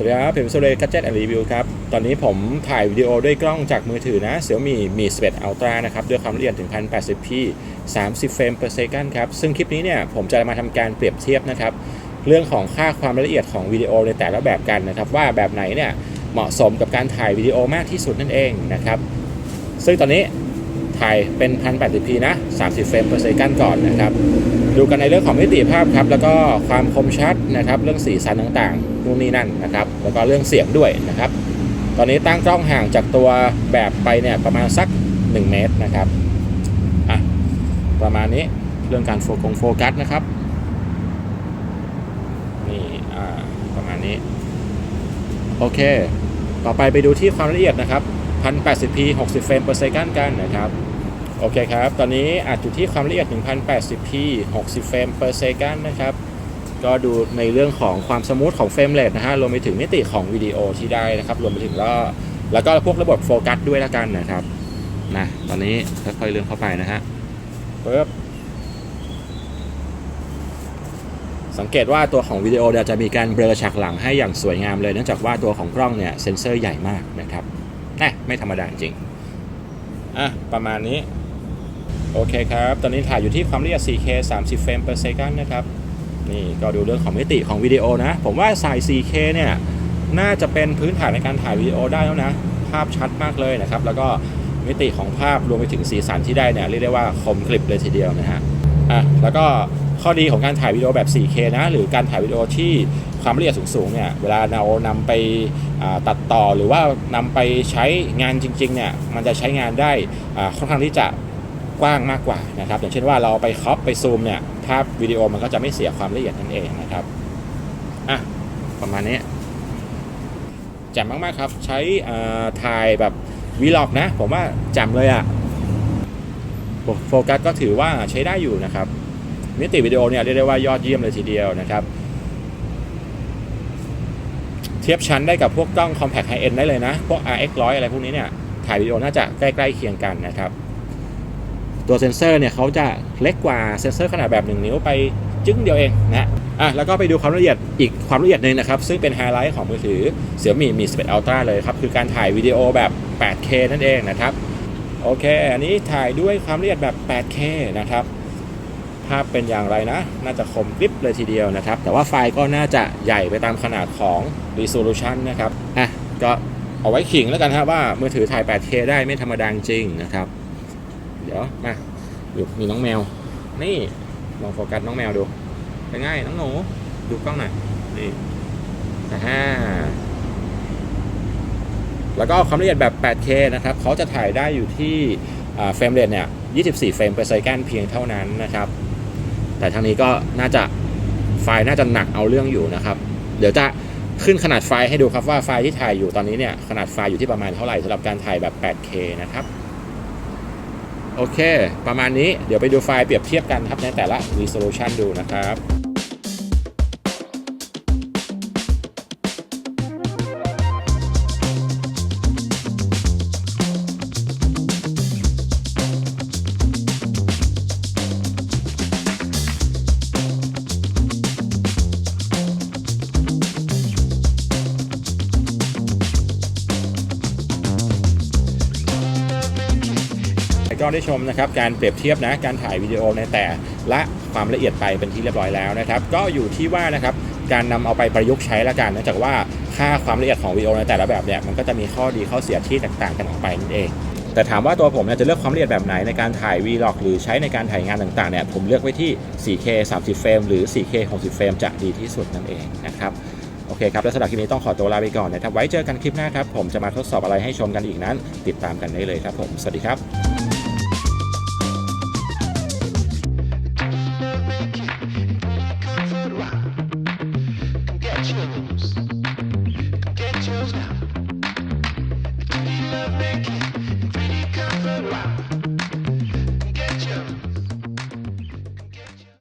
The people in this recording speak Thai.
สวัสดีครับผมสุเรย์กัจเจ็ตแอนด์รีวิวครับ ตอนนี้ผมถ่ายวิดีโอด้วยกล้องจากมือถือนะ Xiaomi Mi 11 Ultra นะครับ ด้วยความละเอียดถึง 1080p 30 เฟรม per second ครับ ซึ่งคลิปนี้เนี่ยผมจะมาทำการเปรียบเทียบนะครับ เรื่องของค่าความละเอียดของวิดีโอในแต่ละแบบกันนะครับ ว่าแบบไหนเนี่ยเหมาะสมกับการถ่ายวิดีโอมากที่สุดนั่นเองนะครับ ซึ่งตอนนี้ถ่ายเป็น 1080p นะ 30 เฟรม per second ก่อนนะครับ ดูกันในเรื่องของมิติภาพครับ แล้วก็ความคมชัดนะครับ เรื่องสีสันต่างๆนู่นนี่นั่นนะครับ แล้วก็เรื่องเสียงด้วยนะครับ ตอนนี้ตั้งกล้องห่างจากตัวแบบไปเนี่ยประมาณสัก 1 เมตรนะครับอะประมาณนี้เรื่องการโฟกัสโฟกัสนะครับนี่อ่าประมาณนี้ โอเค ต่อไปไปดูที่ความละเอียดนะครับ 1080p 60เฟรม per second กันนะครับ โอเคครับ ตอนนี้อาจอยู่ที่ความละเอียด 1080p 60 เฟรม per second นะครับ ก็ดูในเรื่องของความสมูทของเฟรมเรทนะฮะ รวมไปถึงมิติของวิดีโอที่ได้นะครับ รวมไปถึงแล้วแล้วก็พวกระบบโฟกัสด้วยล้วกันนะครับ นะ ตอนนี้ค่อยๆเลื่อนเข้าไปนะฮะปึ๊บสังเกตว่าตัวของวิดีโอเนี่ยจะมีการเบลอฉากหลังให้อย่างสวยงามเลยเนื่องจากว่าตัวของกล้องเนี่ยเซ็นเซอร์ใหญ่มากนะครับน่ไม่ธรรมดาจริง อะ ประมาณนี้ โอเคครับ ตอนนี้ถ่ายอยู่ที่ความละเอียด 4K 30 เฟรม per second นะครับ นี่ก็ดูเรื่องของมิติของวิดีโอนะ ผมว่าสาย 4K เนี่ย น่าจะเป็นพื้นฐานในการถ่ายวิดีโอได้แล้วนะ ภาพชัดมากเลยนะครับ แล้วก็มิติของภาพรวมไปถึงสีสันที่ได้เนี่ยเรียกได้ว่าคมกริบเลยทีเดียวนะฮะ อะ แล้วก็ข้อดีของการถ่ายวิดีโอแบบ 4K นะ หรือการถ่ายวิดีโอที่ความละเอียดสูงๆ เนี่ย เวลาเรานำไปตัดต่อหรือว่านำไปใช้งานจริงๆ เนี่ย มันจะใช้งานได้ค่อนข้างที่จะ กว้างมากกว่านะครับ อย่างเช่นว่าเราไปครอปไปซูมเนี่ยภาพวิดีโอมันก็จะไม่เสียความละเอียดนั่นเองนะครับอะประมาณนี้แจ่มมากๆครับ ใช้อ่าถ่ายแบบวีล็อกนะ ผมว่าแจ่มเลยอะ่ะโฟกัสก็ถือว่าใช้ได้อยู่นะครับ มิติวิดีโอเนี่ยเรียกได้ว่ายอดเยี่ยมเลยทีเดียวนะครับ เทียบชั้นได้กับพวกกล้อง compact high end ได้เลยนะ พวก RX 100อะไรพวกนี้เนี่ยถ่ายวิดีโอน่าจะใกล้ ๆ เคียงกันนะครับ ตัวเซนเซอร์เนี่ยเขาจะเล็กกว่าเซนเซอร์ขนาดแบบ 1 นิ้วไปจึ้งเดียวเองนะอะแล้วก็ไปดูความละเอียดอีกความละเอียดหนึ่งนะครับ ซึ่งเป็นไฮไลท์ของมือถือ Xiaomi Mi 11 Ultra เลยครับ คือการถ่ายวิดีโอแบบ 8K นั่นเองนะครับ โอเค อันนี้ถ่ายด้วยความละเอียดแบบ 8K นะครับ ภาพเป็นอย่างไรนะ น่าจะคมกริบเลยทีเดียวนะครับ แต่ว่าไฟล์ก็น่าจะใหญ่ไปตามขนาดของ resolution นะครับอะก็เอาไว้ขิงแล้วกันครับว่ามือถือถ่าย 8K ได้ไม่ธรรมดาจริงนะครับ ดี๋ยวมาดูมีน้องแมว นี่ลองโฟกัสน้องแมวดูเป็นไงน้องหนูดูกล้องหน่อยนี่อ่าแล้วก็ความละเอียดแบบ 8K นะครับเขาจะถ่ายได้อยู่ที่เฟรมเรทเนี่ย 24 เฟรม per second เพียงเท่านั้นนะครับ แต่ทางนี้ก็น่าจะไฟล์น่าจะหนักเอาเรื่องอยู่นะครับ เดี๋ยวจะขึ้นขนาดไฟล์ให้ดูครับว่าไฟล์ที่ถ่ายอยู่ตอนนี้เนี่ยขนาดไฟล์อยู่ที่ประมาณเท่าไหร่สำหรับการถ่ายแบบ 8K นะครับ โอเค ประมาณนี้เดี๋ยวไปดูไฟล์เปรียบเทียบกันครับในแต่ละ resolution ดูนะครับ ก็ได้ชมนะครับการเปรียบเทียบนะการถ่ายวิดีโอในแต่ละความละเอียดไปเป็นที่เรียบร้อยแล้วนะครับก็อยู่ที่ว่านะครับการนำเอาไปประยุกต์ใช้ละกันเนื่องจากว่าค่าความละเอียดของวิดีโอในแต่ละแบบเนี่ยมันก็จะมีข้อดีข้อเสียที่แตกต่างกันออกไปนั่นเองแต่ถามว่าตัวผมเนี่ยจะเลือกความละเอียดแบบไหนในการถ่าย Vlog หรือใช้ในการถ่ายงานต่างๆเนี่ยผมเลือกไว้ที่ 4K 30 เฟรมหรือ 4K 60 เฟรมจะดีที่สุดนั่นเองนะครับโอเคครับ และสำหรับคลิปนี้ต้องขอตัวลาไปก่อนนะครับ ไว้เจอกันคลิปหน้าครับ ผมจะมาทดสอบอะไรให้ชมกันอีกนั้น ติดตามกันได้เลยครับผม สวัสดีครับ